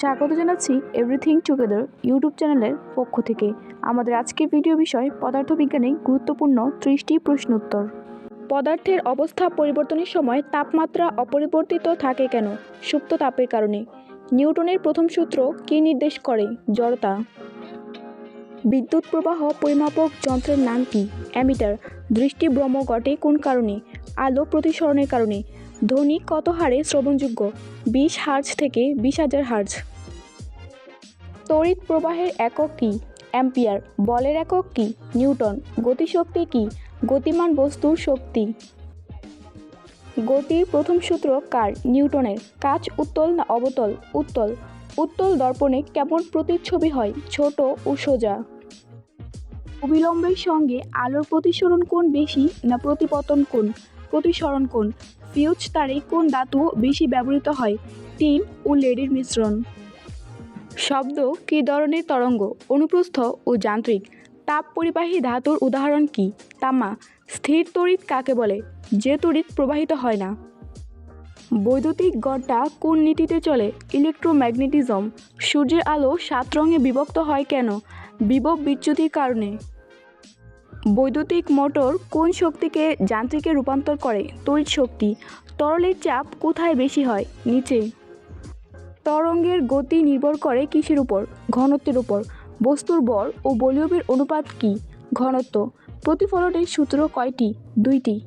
স্বাগত জানাচ্ছি everything together YouTube চ্যানেলের পক্ষ থেকে। আমাদের আজকের ভিডিও বিষয় পদার্থবিজ্ঞানে গুরুত্বপূর্ণ ত্রিশটি প্রশ্ন উত্তর। পদার্থের অবস্থা পরিবর্তনের সময় তাপমাত্রা অপরিবর্তিত থাকে কেন? সুপ্ত তাপের কারণে। নিউটনের প্রথম সূত্র কী নির্দেশ করে? জড়তা। বিদ্যুৎ প্রবাহ পরিমাপক যন্ত্রের নাম কি? অ্যামিটার। দৃষ্টিভ্রম ঘটে কোন কারণে? আলো প্রতিসরণের কারণে। ধ্বনি কত হারে শ্রবণযোগ্য? বিশ হার্জ থেকে বিশ হাজার হার্জ। তড়িৎ প্রবাহের একক কী? অ্যাম্পিয়ার। বলের একক কী? নিউটন। গতিশক্তি কী? গতিমান বস্তুর শক্তি। গতির প্রথম সূত্র কার? নিউটনের। কাচ, উত্তল না অবতল? উত্তল। উত্তল দর্পণে কেমন প্রতিচ্ছবি হয়? ছোট ও সোজা। অবিলম্বের সঙ্গে আলোর প্রতিসরণ কোণ বেশি না প্রতিপতন কোণ? প্রতিসরণ কোণ। ফিউজ তারে কোন ধাতু বেশি ব্যবহৃত হয়। টিন ও লেডির মিশ্রণ। শব্দ কী ধরনের তরঙ্গ, অনুপ্রস্থ ও যান্ত্রিক? তাপ পরিবাহী ধাতুর উদাহরণ কি? তামা, স্থির তড়িৎ কাকে বলে? যে তড়িৎ প্রবাহিত হয় না। বৈদ্যুতিক গড়টা কোন নীতিতে চলে? ইলেকট্রোম্যাগনেটিজম। সূর্যের আলো সাত রঙে বিভক্ত হয় কেন? বিভব বিচ্যুতির কারণে। বৈদ্যুতিক মোটর কোন শক্তিকে যান্ত্রিকে রূপান্তর করে? তড়িৎ শক্তি। তরলের চাপ কোথায় বেশি হয়? নিচে। তরঙ্গের গতি নির্ভর করে কিসের উপর? ঘনত্বের উপর। বস্তুর বল ও বলিউবের অনুপাত কি? ঘনত্ব। প্রতিফলনের সূত্র কয়টি? দুইটি।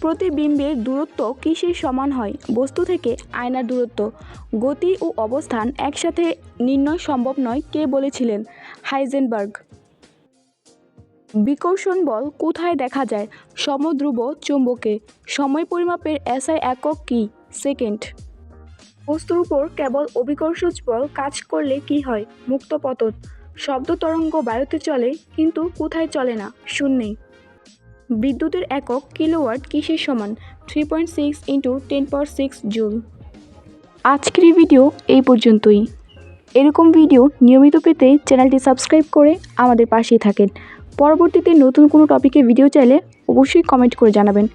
প্রতিবিম্বের দূরত্ব কিসের সমান হয়? বস্তু থেকে আয়নার দূরত্ব। গতি ও অবস্থান একসাথে নির্ণয় সম্ভব নয় কে বলেছিলেন হাইজেনবার্গ। বিকর্ষণ বল কোথায় দেখা যায়? সমধ্রুব চুম্বকে। সময় পরিমাপের এসআই একক কি? সেকেন্ড। বস্তুর উপর কেবল অভিকর্ষজ বল কাজ করলে কি হয়? মুক্ত পতন। শব্দ তরঙ্গ বায়ুতে চলে, কিন্তু কোথায় চলে না? শূন্যে। বিদ্যুতের একক কিলোওয়াট কিসের সমান? Three point six into ten power six joule আজকের ভিডিও এই পর্যন্তই। এরকম ভিডিও নিয়মিত পেতে চ্যানেলটি সাবস্ক্রাইব করে আমাদের পাশেই থাকেন। পরবর্তীতে নতুন কোনো টপিকে ভিডিও চাইলে অবশ্যই কমেন্ট করে জানাবেন।